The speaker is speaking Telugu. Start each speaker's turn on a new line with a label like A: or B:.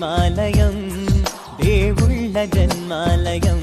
A: మా ఇల్లు ప్రేమాలయం దేవుళ్ళ జన్మాలయం